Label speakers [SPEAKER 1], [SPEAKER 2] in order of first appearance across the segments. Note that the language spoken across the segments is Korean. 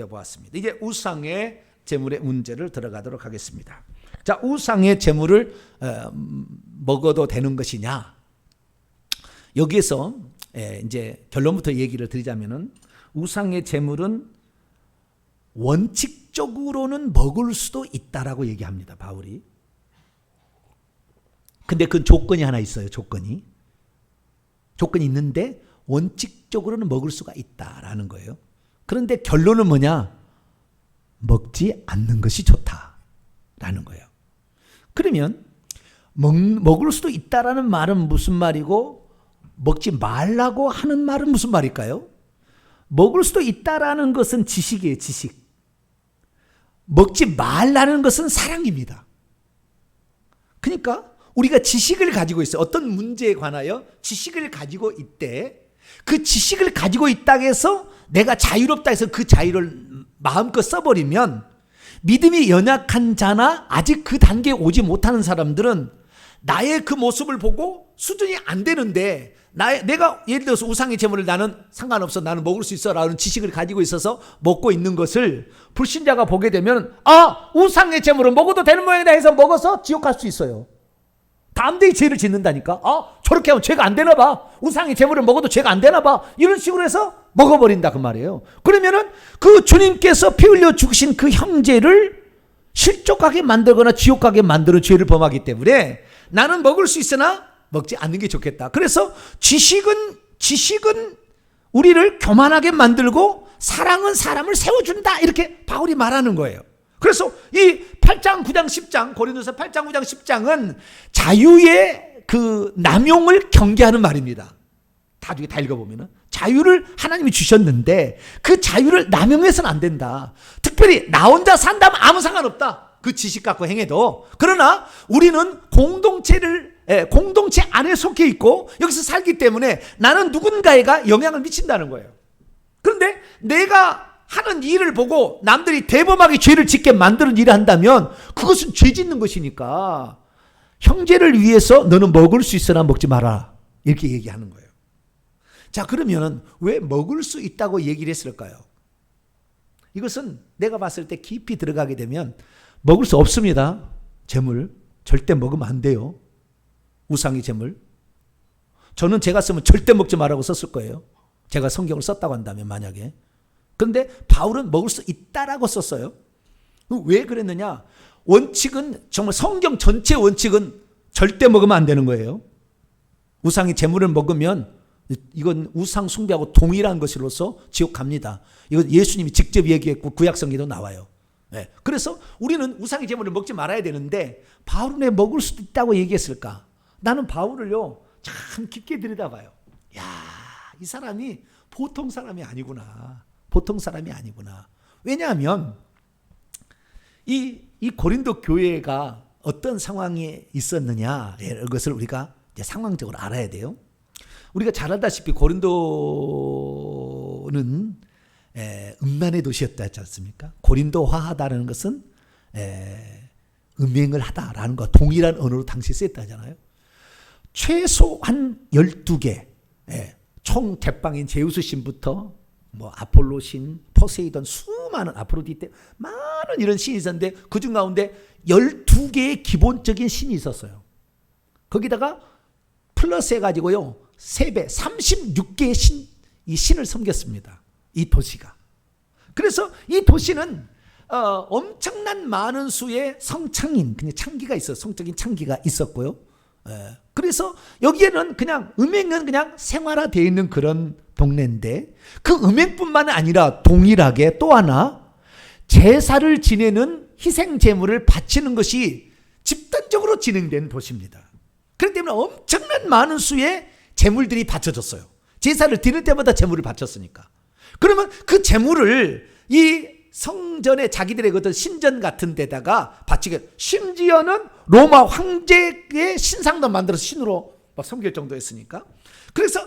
[SPEAKER 1] 살펴보았습니다. 이제 우상의 재물의 문제를 들어가도록 하겠습니다. 자, 우상의 재물을 어, 음, 먹어도 되는 것이냐? 여기에서 예, 이제 결론부터 얘기를 드리자면은 우상의 재물은 원칙적으로는 먹을 수도 있다라고 얘기합니다. 바울이. 근데 그 조건이 하나 있어요. 조건이. 조건이 있는데 원칙적으로는 먹을 수가 있다라는 거예요. 그런데 결론은 뭐냐? 먹지 않는 것이 좋다라는 거예요. 그러면 먹, 먹을 수도 있다라는 말은 무슨 말이고 먹지 말라고 하는 말은 무슨 말일까요? 먹을 수도 있다라는 것은 지식이에요, 지식. 먹지 말라는 것은 사랑입니다. 그러니까 우리가 지식을 가지고 있어요. 어떤 문제에 관하여 지식을 가지고 있대. 그 지식을 가지고 있다고 해서 내가 자유롭다 해서 그 자유를 마음껏 써버리면 믿음이 연약한 자나 아직 그 단계에 오지 못하는 사람들은 나의 그 모습을 보고 수준이 안 되는데 나 내가 예를 들어서 우상의 재물을 나는 상관없어. 나는 먹을 수 있어 라는 지식을 가지고 있어서 먹고 있는 것을 불신자가 보게 되면 아! 우상의 재물은 먹어도 되는 모양이다 해서 먹어서 지옥 갈 수 있어요. 담대히 죄를 짓는다니까. 아, 저렇게 하면 죄가 안 되나 봐. 우상의 재물을 먹어도 죄가 안 되나 봐. 이런 식으로 해서 먹어버린다 그 말이에요. 그러면은 그 주님께서 피 흘려 죽으신 그 형제를 실족하게 만들거나 지옥 가게 만드는 죄를 범하기 때문에 나는 먹을 수 있으나 먹지 않는 게 좋겠다. 그래서 지식은 지식은 우리를 교만하게 만들고 사랑은 사람을 세워준다. 이렇게 바울이 말하는 거예요. 그래서 이 8장, 9장, 10장, 고린도서 8장, 9장, 10장은 자유의 그 남용을 경계하는 말입니다. 나중에 다 읽어보면은. 자유를 하나님이 주셨는데 그 자유를 남용해서는 안 된다. 특별히 나 혼자 산다면 아무 상관없다. 그 지식 갖고 행해도. 그러나 우리는 공동체를 예, 공동체 안에 속해 있고 여기서 살기 때문에 나는 누군가에가 영향을 미친다는 거예요. 그런데 내가 하는 일을 보고 남들이 대범하게 죄를 짓게 만드는 일을 한다면 그것은 죄 짓는 것이니까 형제를 위해서 너는 먹을 수 있으나 먹지 마라. 이렇게 얘기하는 거예요. 자, 그러면 왜 먹을 수 있다고 얘기를 했을까요? 이것은 내가 봤을 때 깊이 들어가게 되면 먹을 수 없습니다. 재물. 절대 먹으면 안 돼요. 우상의 재물. 저는 제가 쓰면 절대 먹지 말라고 썼을 거예요. 제가 성경을 썼다고 한다면 만약에. 그런데 바울은 먹을 수 있다라고 썼어요. 왜 그랬느냐? 원칙은 정말 성경 전체 원칙은 절대 먹으면 안 되는 거예요. 우상의 재물을 먹으면 이건 우상 숭배하고 동일한 것으로서 지옥 갑니다. 이건 예수님이 직접 얘기했고 구약성에도 나와요. 네. 그래서 우리는 우상의 재물을 먹지 말아야 되는데 바울은 왜 먹을 수도 있다고 얘기했을까? 나는 바울을요 참 깊게 들여다봐요. 야, 이 사람이 보통 사람이 아니구나. 보통 사람이 아니구나. 왜냐하면 이, 이 고린도 교회가 어떤 상황에 있었느냐 이것을 우리가 이제 상황적으로 알아야 돼요. 우리가 잘 알다시피 고린도는 에, 음란의 도시였다 했지 않습니까? 고린도화하다는 것은 에, 음행을 하다라는 것 동일한 언어로 당시 쓰였다 하잖아요. 최소 한 12개 예, 총 대빵인 제우스 신부터 뭐 아폴로 신, 포세이돈 수많은 아프로디테 많은 이런 신이 있었는데 그중 가운데 12개의 기본적인 신이 있었어요. 거기다가 플러스 해 가지고요. 3배 36개의 신, 이 신을 섬겼습니다. 이 도시가. 그래서 이 도시는 어, 엄청난 많은 수의 성창인, 그냥 창기가 있어, 성적인 창기가 있었고요. 예. 그래서 여기에는 그냥 음행은 그냥 생활화되어 있는 그런 동네인데 그 음행뿐만 아니라 동일하게 또 하나 제사를 지내는 희생 제물을 바치는 것이 집단적으로 진행된 도시입니다. 그렇기 때문에 엄청난 많은 수의 제물들이 바쳐졌어요. 제사를 드릴 때마다 제물을 바쳤으니까. 그러면 그 제물을 이 성전에 자기들의 어떤 신전 같은 데다가 바치게 심지어는 로마 황제의 신상도 만들어서 신으로 막 섬길 정도였으니까 그래서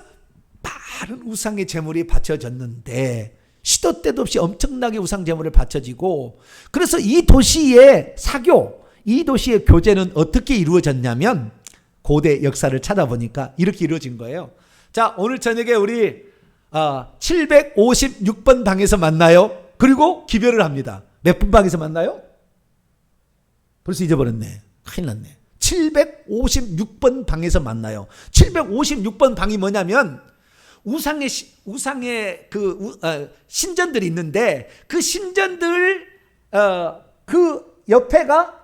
[SPEAKER 1] 많은 우상의 제물이 바쳐졌는데 시도 때도 없이 엄청나게 우상 제물을 바쳐지고 그래서 이 도시의 사교 이 도시의 교제는 어떻게 이루어졌냐면 고대 역사를 찾아보니까 이렇게 이루어진 거예요. 자 오늘 저녁에 우리 어, 756번 방에서 만나요. 그리고 기별을 합니다. 몇 분 방에서 만나요? 벌써 잊어버렸네. 큰일 났네. 756번 방에서 만나요. 756번 방이 뭐냐면 우상의 시- 우상의 그 우- 어, 신전들이 있는데 그 신전들 어, 그 옆에가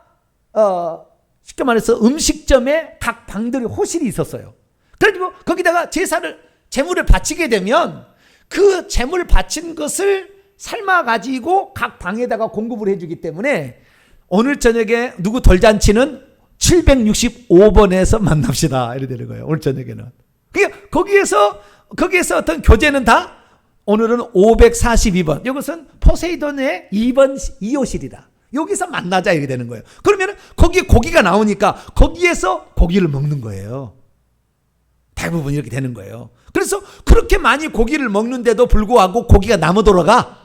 [SPEAKER 1] 어, 쉽게 말해서 음식점에 각 방들이 호실이 있었어요. 그리고 거기다가 제사를 제물을 바치게 되면 그 제물 바친 것을 삶아 가지고 각 방에다가 공급을 해주기 때문에 오늘 저녁에 누구 돌잔치는 765번에서 만납시다 이래 되는 거예요. 오늘 저녁에는. 그러니까 거기에서 거기에서 어떤 교제는 다 오늘은 542번. 이것은 포세이돈의 2번 2호실이다. 여기서 만나자 이렇게 되는 거예요. 그러면 거기에 고기가 나오니까 거기에서 고기를 먹는 거예요. 대부분 이렇게 되는 거예요. 그래서 그렇게 많이 고기를 먹는데도 불구하고 고기가 남아 돌아가.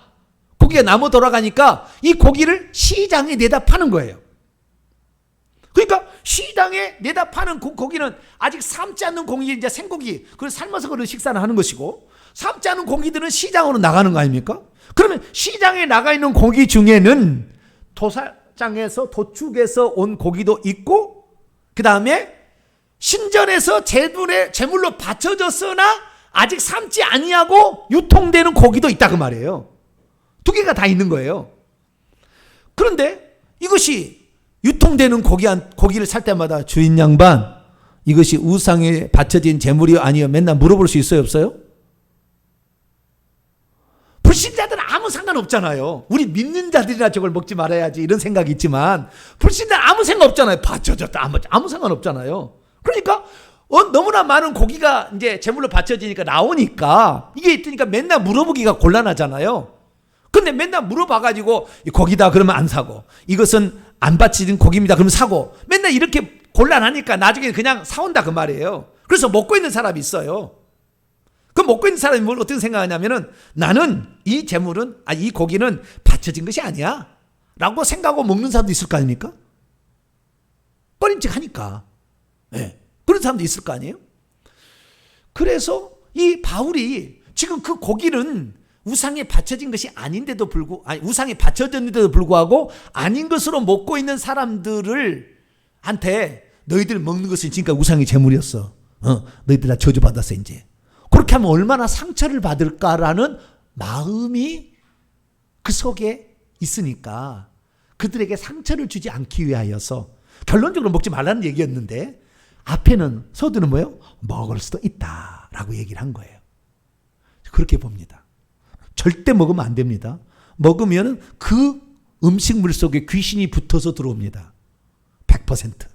[SPEAKER 1] 고기가 남아 돌아가니까 이 고기를 시장에 내다 파는 거예요. 그러니까 시장에 내다 파는 고, 고기는 아직 삶지 않는 고기 이제 생고기 그걸 삶아서 그런 식사를 하는 것이고 삶지 않은 고기들은 시장으로 나가는 거 아닙니까? 그러면 시장에 나가 있는 고기 중에는 도살장에서 도축에서 온 고기도 있고 그 다음에 신전에서 제물에 제물로 바쳐졌으나 아직 삶지 아니하고 유통되는 고기도 있다 그 말이에요. 두 개가 다 있는 거예요. 그런데 이것이 유통되는 고기 한, 고기를 살 때마다 주인 양반 이것이 우상에 바쳐진 제물이 아니요 맨날 물어볼 수 있어요 없어요? 불신자들은 아무 상관없잖아요. 우리 믿는 자들이나 저걸 먹지 말아야지 이런 생각이 있지만 불신자 아무 상관 없잖아요. 바쳐졌다 아무 아무 상관 없잖아요. 그러니까 어, 너무나 많은 고기가 이제 제물로 바쳐지니까 나오니까 이게 있으니까 맨날 물어보기가 곤란하잖아요. 근데 맨날 물어봐가지고 이 고기다 그러면 안 사고 이것은 안 바치는 고기입니다 그러면 사고 맨날 이렇게 곤란하니까 나중에 그냥 사온다 그 말이에요. 그래서 먹고 있는 사람이 있어요. 그 먹고 있는 사람이 뭘 어떻게 생각하냐면은 나는 이 재물은 아 이 고기는 바쳐진 것이 아니야 라고 생각하고 먹는 사람도 있을 거 아닙니까? 꺼림칙하니까. 예. 그런 사람도 있을 거 아니에요? 그래서 이 바울이 지금 그 고기는 우상에 바쳐진 것이 아닌데도 불구 아니 우상에 바쳐졌는데도 불구하고 아닌 것으로 먹고 있는 사람들을 한테 너희들 먹는 것은 지금까지 우상의 제물이었어. 어, 너희들 다 저주 받았어 이제. 그렇게 하면 얼마나 상처를 받을까라는 마음이 그 속에 있으니까 그들에게 상처를 주지 않기 위하여서 결론적으로 먹지 말라는 얘기였는데 앞에는 서두는 뭐예요? 먹을 수도 있다라고 얘기를 한 거예요. 그렇게 봅니다. 절대 먹으면 안 됩니다. 먹으면 그 음식물 속에 귀신이 붙어서 들어옵니다. 100%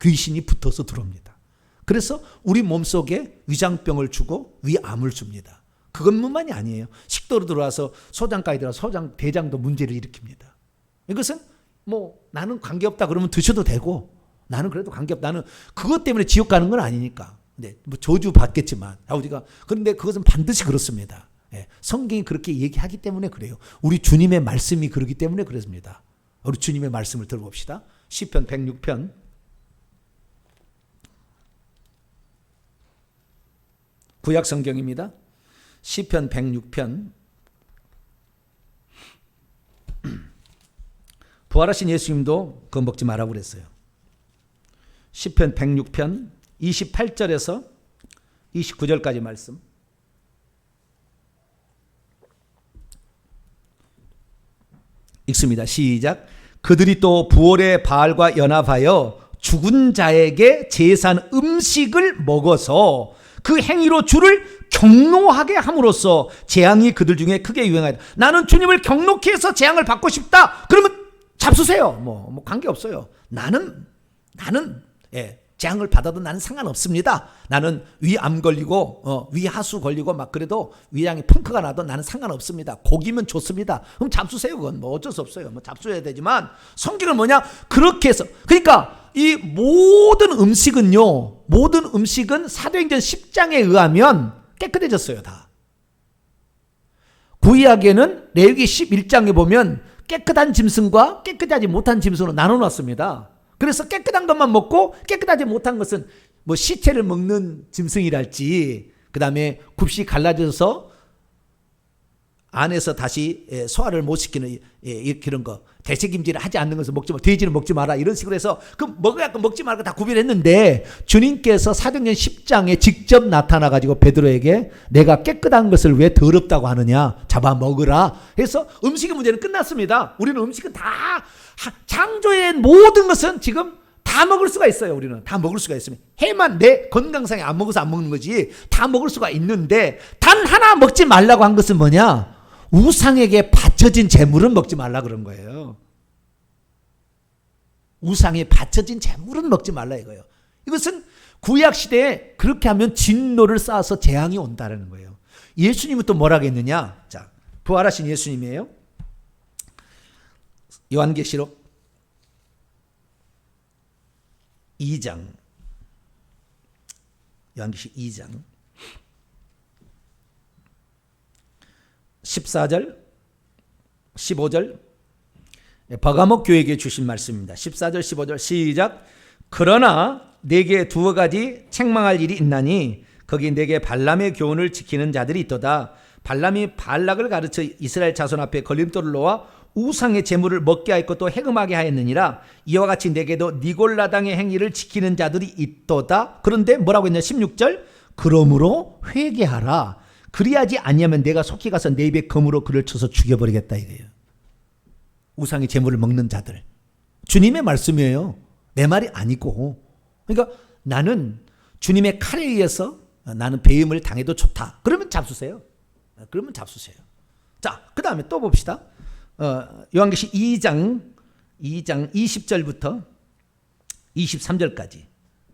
[SPEAKER 1] 귀신이 붙어서 들어옵니다. 그래서 우리 몸 속에 위장병을 주고 위암을 줍니다. 그것뿐만이 아니에요. 식도로 들어와서 소장까지 들어와 소장 대장도 문제를 일으킵니다. 이것은 뭐 나는 관계없다 그러면 드셔도 되고 나는 그래도 관계없다. 나는 그것 때문에 지옥 가는 건 아니니까. 네, 뭐 저주 받겠지만 아우디가 그런데 그것은 반드시 그렇습니다. 예, 성경이 그렇게 얘기하기 때문에 그래요. 우리 주님의 말씀이 그러기 때문에 그렇습니다. 우리 주님의 말씀을 들어봅시다. 시편 106편 구약 성경입니다. 시편 106편 부활하신 예수님도 그거 먹지 말라고 그랬어요. 시편 106편 28절에서 29절까지 말씀. 읽습니다. 시작. 그들이 또 부월의 바알과 연합하여 죽은 자에게 제산 음식을 먹어서 그 행위로 주를 경노하게 함으로써 재앙이 그들 중에 크게 유행하다. 나는 주님을 경노케 해서 재앙을 받고 싶다. 그러면 잡수세요. 뭐, 뭐 관계 없어요. 나는 나는 예, 재앙을 받아도 나는 상관없습니다. 나는 위암 걸리고 어, 위하수 걸리고 막 그래도 위장에 펑크가 나도 나는 상관없습니다. 고기면 좋습니다. 그럼 잡수세요. 그건 뭐 어쩔 수 없어요. 뭐 잡수해야 되지만 성경은 뭐냐? 그렇게 해서 그러니까 이 모든 음식은요. 모든 음식은 사도행전 10장에 의하면 깨끗해졌어요, 다. 구약에는 레위기 11장에 보면 깨끗한 짐승과 깨끗하지 못한 짐승으로 나눠 놨습니다. 그래서 깨끗한 것만 먹고 깨끗하지 못한 것은 뭐 시체를 먹는 짐승이랄지 그 다음에 굽시 갈라져서 안에서 다시 예, 소화를 못 시키는 예, 이- 그런 거 대책임질을 하지 않는 것을 먹지 마 돼지는 먹지 마라 이런 식으로 해서 그 먹어야 그 먹지 말고 다 구별했는데 주님께서 사도행전 10장에 직접 나타나 가지고 베드로에게 내가 깨끗한 것을 왜 더럽다고 하느냐 잡아 먹으라 해서 음식의 문제는 끝났습니다 우리는 음식은 다 하- 창조의 모든 것은 지금 다 먹을 수가 있어요. 우리는 다 먹을 수가 있습니다. 해만 내 건강상에 안 먹어서 안 먹는 거지. 다 먹을 수가 있는데 단 하나 먹지 말라고 한 것은 뭐냐? 우상에게 바쳐진 재물은 먹지 말라 그런 거예요. 우상에 바쳐진 재물은 먹지 말라 이거예요. 이것은 구약 시대에 그렇게 하면 진노를 쌓아서 재앙이 온다라는 거예요. 예수님은 또 뭐라고 했느냐? 자, 부활하신 예수님이에요. 요한계시록 2장 요한계시록 2장 14절 15절 버가목 교회에게 주신 말씀입니다. 14절 15절 시작 그러나 내게 두어 가지 책망할 일이 있나니 거기 내게 발람의 교훈을 지키는 자들이 있도다. 발람이 발락을 가르쳐 이스라엘 자손 앞에 걸림돌을 놓아 우상의 재물을 먹게 하였고 또 해금하게 하였느니라 이와 같이 내게도 니골라당의 행위를 지키는 자들이 있도다. 그런데 뭐라고 했냐 16절 그러므로 회개하라. 그리하지 아니하면 내가 속히 가서 내 입에 검으로 그를 쳐서 죽여버리겠다 이거예요. 우상의 재물을 먹는 자들. 주님의 말씀이에요. 내 말이 아니고. 그러니까 나는 주님의 칼에 의해서 나는 배임을 당해도 좋다. 그러면 잡수세요. 그러면 잡수세요. 자, 그 다음에 또 봅시다. 어, 요한계시 2장, 2장 20절부터 23절까지.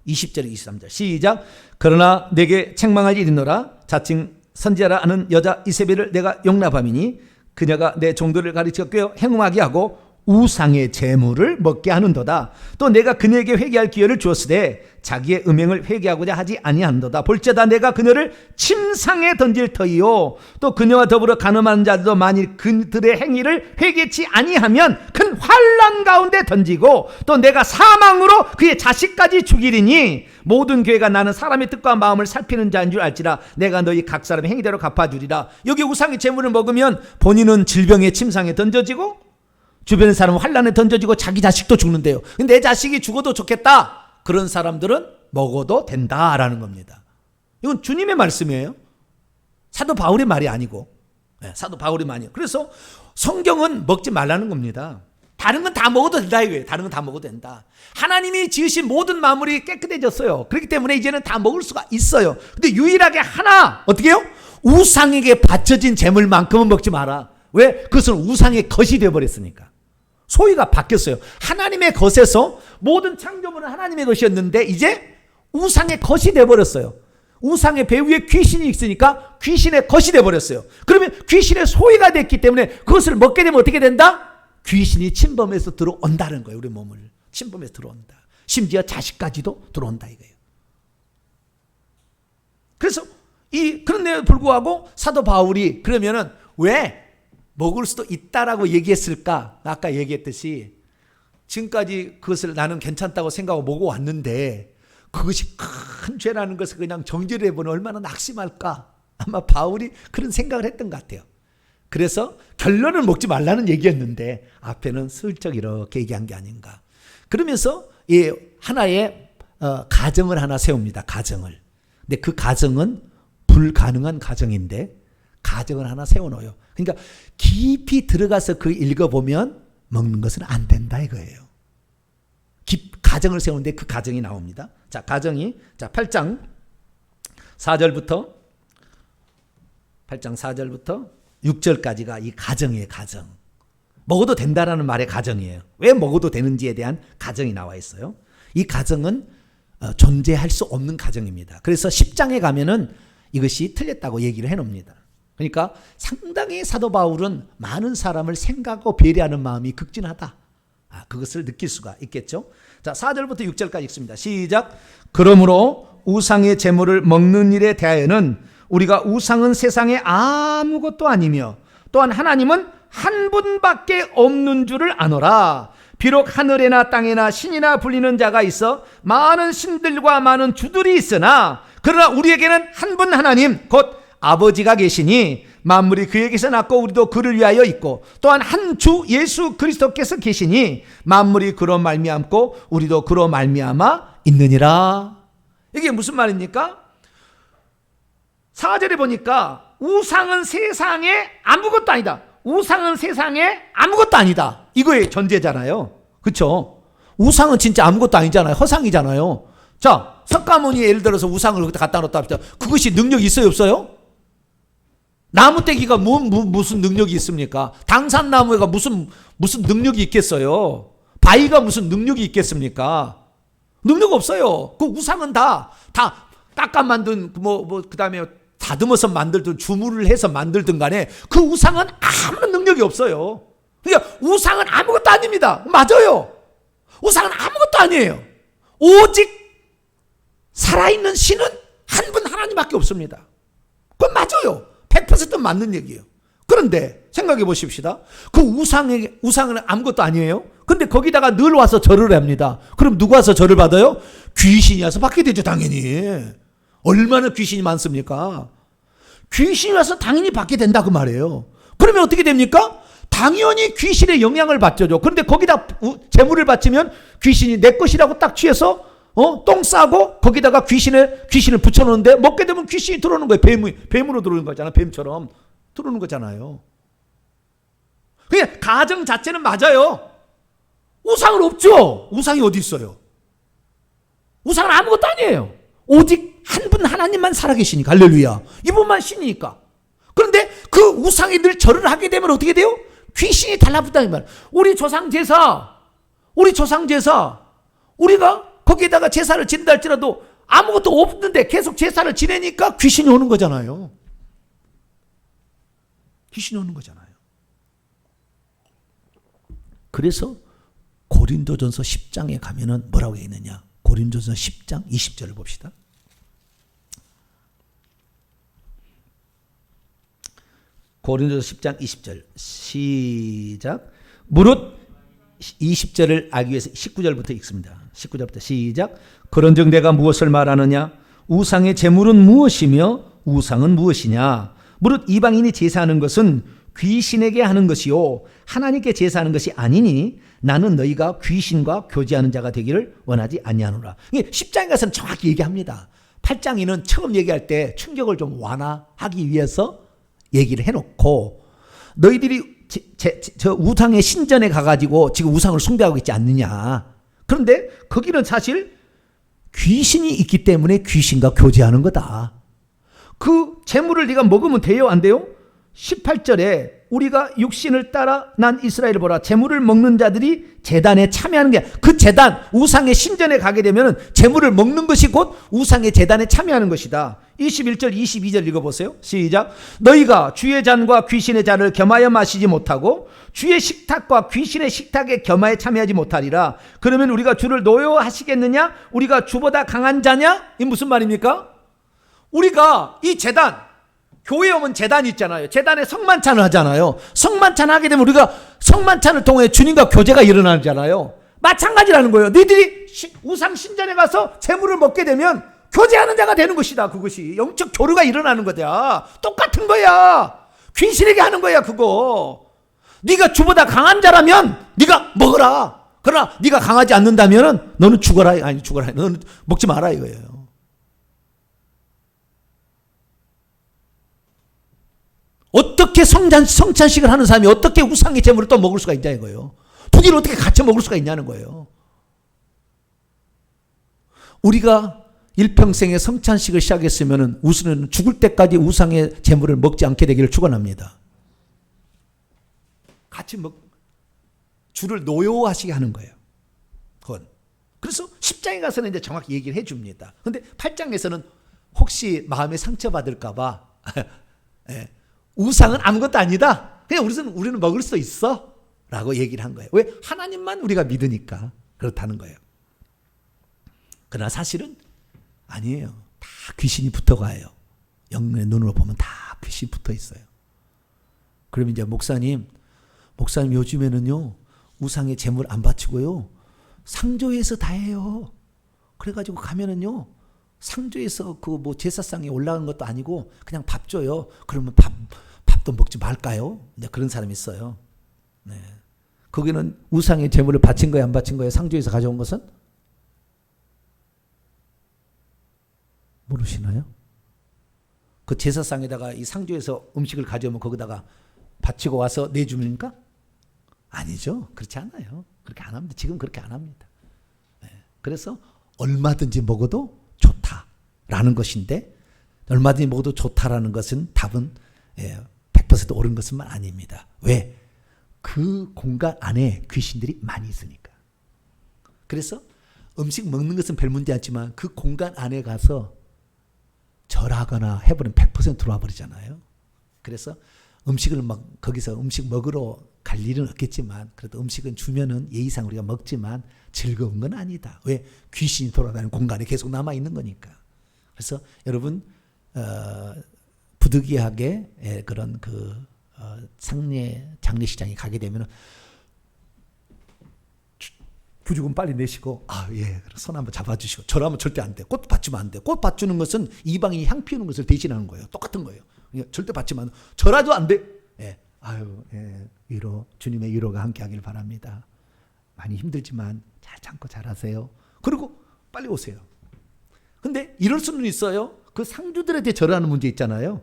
[SPEAKER 1] 20절, 23절. 시작. 그러나 내게 책망할 일이노라. 자칭 선지자라 하는 여자 이세벨을 내가 용납함이니 그녀가 내 종들을 가르쳐 꿰어 행음하게 하고 우상의 재물을 먹게 하는도다. 또 내가 그녀에게 회개할 기회를 주었으되 자기의 음행을 회개하고자 하지 아니한도다. 볼지다 내가 그녀를 침상에 던질 터이요. 또 그녀와 더불어 가늠하는 자들도 만일 그들의 행위를 회개치 아니하면 큰 환란 가운데 던지고 또 내가 사망으로 그의 자식까지 죽이리니 모든 교회가 나는 사람의 뜻과 마음을 살피는 자인 줄 알지라 내가 너희 각 사람의 행위대로 갚아주리라. 여기 우상의 재물을 먹으면 본인은 질병의 침상에 던져지고 주변의 사람은 환란에 던져지고 자기 자식도 죽는데요. 내 자식이 죽어도 좋겠다. 그런 사람들은 먹어도 된다라는 겁니다. 이건 주님의 말씀이에요. 사도 바울의 말이 아니고 네, 사도 바울의 말이에요. 그래서 성경은 먹지 말라는 겁니다. 다른 건 다 먹어도 된다 이거예요. 다른 건 다 먹어도 된다. 하나님이 지으신 모든 마물이 깨끗해졌어요. 그렇기 때문에 이제는 다 먹을 수가 있어요. 근데 유일하게 하나 어떻게 해요? 우상에게 바쳐진 재물만큼은 먹지 마라. 왜? 그것은 우상의 것이 되어 버렸으니까. 소위가 바뀌었어요. 하나님의 것에서 모든 창조물은 하나님의 것이었는데 이제 우상의 것이 돼 버렸어요. 우상의 배 위에 귀신이 있으니까 귀신의 것이 돼 버렸어요. 그러면 귀신의 소위가 됐기 때문에 그것을 먹게 되면 어떻게 된다? 귀신이 침범해서 들어온다는 거예요. 우리 몸을 침범해서 들어온다. 심지어 자식까지도 들어온다 이거예요. 그래서 이 그런데도 불구하고 사도 바울이 그러면은 왜 먹을 수도 있다라고 얘기했을까? 아까 얘기했듯이 지금까지 그것을 나는 괜찮다고 생각하고 먹어 왔는데 그것이 큰 죄라는 것을 그냥 정죄를 해보면 얼마나 낙심할까? 아마 바울이 그런 생각을 했던 것 같아요. 그래서 결론은 먹지 말라는 얘기였는데 앞에는 슬쩍 이렇게 얘기한 게 아닌가. 그러면서 이 하나의 어, 가정을 하나 세웁니다. 가정을. 근데 그 가정은 불가능한 가정인데 가정을 하나 세워놓어요. 그러니까 깊이 들어가서 그 읽어보면 먹는 것은 안 된다 이거예요. 깊, 가정을 세우는데 그 가정이 나옵니다. 자, 가정이 자 8장 4절부터 8장 4절부터 6절까지가 이 가정이에요, 가정. 먹어도 된다라는 말의 가정이에요. 왜 먹어도 되는지에 대한 가정이 나와 있어요. 이 가정은 어, 존재할 수 없는 가정입니다. 그래서 10장에 가면은 이것이 틀렸다고 얘기를 해 놓습니다. 그러니까 상당히 사도 바울은 많은 사람을 생각하고 배려하는 마음이 극진하다. 아, 그것을 느낄 수가 있겠죠. 자, 4절부터 6절까지 읽습니다. 시작. 그러므로 우상의 재물을 먹는 일에 대하여는 우리가 우상은 세상에 아무것도 아니며 또한 하나님은 한 분밖에 없는 줄을 아노라. 비록 하늘에나 땅에나 신이나 불리는 자가 있어 많은 신들과 많은 주들이 있으나 그러나 우리에게는 한 분 하나님 곧 아버지가 계시니 만물이 그에게서 났고 우리도 그를 위하여 있고 또한 한 주 예수 그리스도께서 계시니 만물이 그로 말미암고 우리도 그로 말미암아 있느니라. 이게 무슨 말입니까? 4절에 보니까 우상은 세상에 아무것도 아니다. 우상은 세상에 아무것도 아니다. 이거의 전제잖아요. 그렇죠? 우상은 진짜 아무것도 아니잖아요. 허상이잖아요. 자, 석가모니 예를 들어서 우상을 갖다 놓다 합시다. 그것이 능력이 있어요, 없어요? 나무떼기가 무, 무, 무슨 능력이 있습니까? 당산나무가 무슨 무슨 능력이 있겠어요? 바위가 무슨 능력이 있겠습니까? 능력 없어요. 그 우상은 다 다 깎아 만든 뭐 뭐 그 다음에 다듬어서 만들든 주문을 해서 만들든 간에 그 우상은 아무런 능력이 없어요. 그러니까 우상은 아무것도 아닙니다. 맞아요. 우상은 아무것도 아니에요. 오직 살아있는 신은 한 분 하나님밖에 없습니다. 그건 맞아요. 100% 맞는 얘기예요. 그런데 생각해 보십시다. 그 우상에 우상은 아무것도 아니에요. 근데 거기다가 늘 와서 절을 합니다. 그럼 누가 와서 절을 받아요? 귀신이 와서 받게 되죠, 당연히. 얼마나 귀신이 많습니까? 귀신이 와서 당연히 받게 된다 그 말이에요. 그러면 어떻게 됩니까? 당연히 귀신의 영향을 받죠. 그런데 거기다 우- 재물을 바치면 귀신이 내 것이라고 딱 취해서 어? 똥 싸고 거기다가 귀신을 귀신을 붙여 놓는데 먹게 되면 귀신이 들어오는 거예요. 뱀이 뱀으로 들어오는 거잖아. 뱀처럼 들어오는 거잖아요. 그냥 가정 자체는 맞아요. 우상은 없죠. 우상이 어디 있어요? 우상은 아무것도 아니에요. 오직 한 분 하나님만 살아계시니까 할렐루야. 이분만 신이니까. 그런데 그 우상에 늘 절을 하게 되면 어떻게 돼요? 귀신이 달라붙다 이 말. 우리 조상 제사, 우리 조상 제사, 우리가 거기에다가 제사를 지낸다 할지라도 아무것도 없는데 계속 제사를 지내니까 귀신이 오는 거잖아요. 귀신이 오는 거잖아요. 그래서 고린도전서 10장에 가면은 뭐라고 해 있느냐? 고린도전서 10장 20절을 봅시다. 고린도서 10장 20절 시작 무릇 20절을 알기 위해서 19절부터 읽습니다. 19절부터 시작 그런즉 내가 무엇을 말하느냐 우상의 제물은 무엇이며 우상은 무엇이냐 무릇 이방인이 제사하는 것은 귀신에게 하는 것이요 하나님께 제사하는 것이 아니니 나는 너희가 귀신과 교제하는 자가 되기를 원하지 아니하노라. 이게 10장에 가서는 정확히 얘기합니다. 8장에는 처음 얘기할 때 충격을 좀 완화하기 위해서 얘기를 해놓고 너희들이 제, 제, 제- 저 우상의 신전에 가가지고 지금 우상을 숭배하고 있지 않느냐. 그런데 거기는 사실 귀신이 있기 때문에 귀신과 교제하는 거다. 그 재물을 네가 먹으면 돼요, 안 돼요? 18절에 우리가 육신을 따라 난 이스라엘을 보라 재물을 먹는 자들이 재단에 참여하는 게 그 재단 우상의 신전에 가게 되면은 재물을 먹는 것이 곧 우상의 재단에 참여하는 것이다. 21절 22절 읽어 보세요. 시작. 너희가 주의 잔과 귀신의 잔을 겸하여 마시지 못하고 주의 식탁과 귀신의 식탁에 겸하여 참여하지 못하리라. 그러면 우리가 주를 노여하시겠느냐? 우리가 주보다 강한 자냐? 이 무슨 말입니까? 우리가 이 재단 교회 오면 재단 있잖아요. 재단에 성만찬을 하잖아요. 성만찬 하게 되면 우리가 성만찬을 통해 주님과 교제가 일어나잖아요. 마찬가지라는 거예요. 시- 우상 신전에 가서 재물을 먹게 되면 교제하는 자가 되는 것이다. 그것이 영적 교류가 일어나는 거다. 똑같은 거야. 귀신에게 하는 거야. 그거. 네가 주보다 강한 자라면 네가 먹어라. 그러나 네가 강하지 않는다면은 너는 죽어라. 아니 죽어라. 너는 먹지 마라 이거예요. 어떻게 성찬, 성찬식을 하는 사람이 어떻게 우상의 재물을 또 먹을 수가 있냐 이거예요. 두 개를 어떻게 같이 먹을 수가 있냐는 거예요. 우리가 일평생에 성찬식을 시작했으면 우수는 죽을 때까지 우상의 재물을 먹지 않게 되기를 축원합니다. 같이 먹 주를 노여워하시게 하는 거예요. 그건. 그래서 10장에 가서는 이제 정확히 얘기를 해 줍니다. 근데 8장에서는 혹시 마음에 상처받을까 봐 예, 우상은 아무것도 아니다. 그냥 우리는 우리는 먹을 수 있어. 라고 얘기를 한 거예요. 왜? 하나님만 우리가 믿으니까 그렇다는 거예요. 그러나 사실은 아니에요. 다 귀신이 붙어가요. 영의 눈으로 보면 다 귀신이 붙어 있어요. 그럼 이제 목사님, 목사님 요즘에는요 우상의 재물 안 바치고요 상조에서 다 해요. 그래가지고 가면은요 상조에서 그 뭐 제사상에 올라간 것도 아니고 그냥 밥 줘요. 그러면 밥 밥도 먹지 말까요? 이제 그런 사람이 있어요. 네. 거기는 우상의 제물을 바친 거예요, 안 바친 거예요? 상주에서 가져온 것은 모르시나요? 그 제사상에다가 이 상주에서 음식을 가져오면 거기다가 바치고 와서 내줍니까? 아니죠. 그렇지 않아요. 그렇게 안 합니다. 지금 그렇게 안 합니다. 네. 그래서 얼마든지 먹어도 좋다라는 것인데 얼마든지 먹어도 좋다라는 것은 답은 예, 100% 옳은 것은 아닙니다. 왜? 그 공간 안에 귀신들이 많이 있으니까. 그래서 음식 먹는 것은 별 문제 없지만 그 공간 안에 가서 절하거나 해버리면 100% 들어와 버리잖아요. 그래서 음식을 막 거기서 음식 먹으러 갈 일은 없겠지만 그래도 음식은 주면은 예의상 우리가 먹지만 즐거운 건 아니다. 왜 귀신이 돌아다니는 공간에 계속 남아 있는 거니까. 그래서 여러분 어, 부득이하게 예, 그런 그 어, 상례 장례식장에 가게 되면은 부죽은 빨리 내시고 아예 손 한번 잡아주시고 절하면 절대 안 돼. 꽃 받주면 안 돼. 꽃 받주는 것은 이방인이 향 피우는 것을 대신하는 거예요. 똑같은 거예요. 그러니까 절대 받지만 절하도 안 돼. 예. 아유 예. 위로 주님의 위로가 함께하길 바랍니다. 많이 힘들지만 잘 참고 잘하세요. 그리고 빨리 오세요. 근데 이럴 수는 있어요. 그 상주들한테 절하는 문제 있잖아요.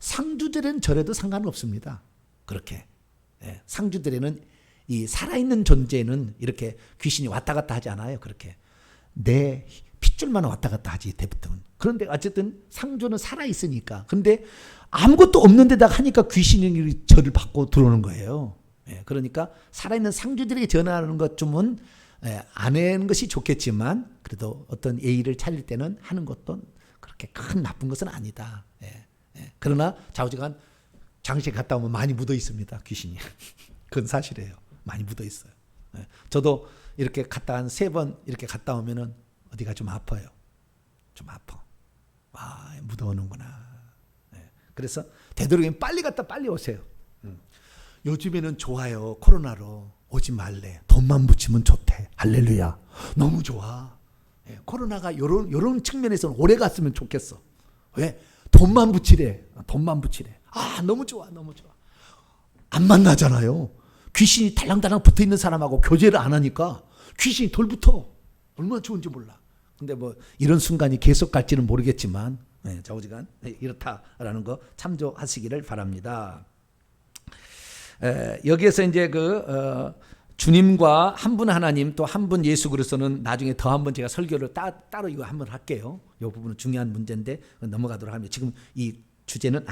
[SPEAKER 1] 상주들은 절해도 상관은 없습니다. 그렇게 예. 상주들에는 이 살아있는 존재는 이렇게 귀신이 왔다 갔다 하지 않아요. 그렇게 내 핏줄만 왔다 갔다 하지 대부분. 그런데 어쨌든 상조는 살아 있으니까. 근데 아무것도 없는 데다가 하니까 귀신이 절을 받고 들어오는 거예요. 예, 그러니까 살아있는 상주들에게 전하는 것 좀은 예, 안 하는 것이 좋겠지만 그래도 어떤 예의를 차릴 때는 하는 것도 그렇게 큰 나쁜 것은 아니다. 예, 예. 그러나 좌우지간 장식 갔다 오면 많이 묻어 있습니다. 귀신이. 그건 사실이에요. 많이 묻어 있어요. 예. 저도 이렇게 갔다 한 세 번 이렇게 갔다 오면은 어디가 좀 아파요. 좀 아파. 아, 묻어오는구나. 예. 그래서 되도록이면 빨리 갔다 빨리 오세요. 음. 요즘에는 좋아요. 코로나로 오지 말래. 돈만 붙이면 좋대. 할렐루야. 너무 좋아. 예. 코로나가 요런 요런 측면에서는 오래 갔으면 좋겠어. 왜? 돈만 붙이래. 돈만 붙이래. 아, 너무 좋아. 너무 좋아. 안 만나잖아요. 귀신이 달랑달랑 붙어 있는 사람하고 교제를 안 하니까 귀신이 덜 붙어. 얼마나 좋은지 몰라. 근데 뭐 이런 순간이 계속 갈지는 모르겠지만 네, 좌우지간 네, 이렇다라는 거 참조하시기를 바랍니다. 에, 여기에서 이제 그 어, 주님과 한 분 하나님 또 한 분 예수 그리스도는 나중에 더 한번 제가 설교를 따, 따로 이거 한번 할게요. 이 부분은 중요한 문제인데 넘어가도록 합니다. 지금 이 주제는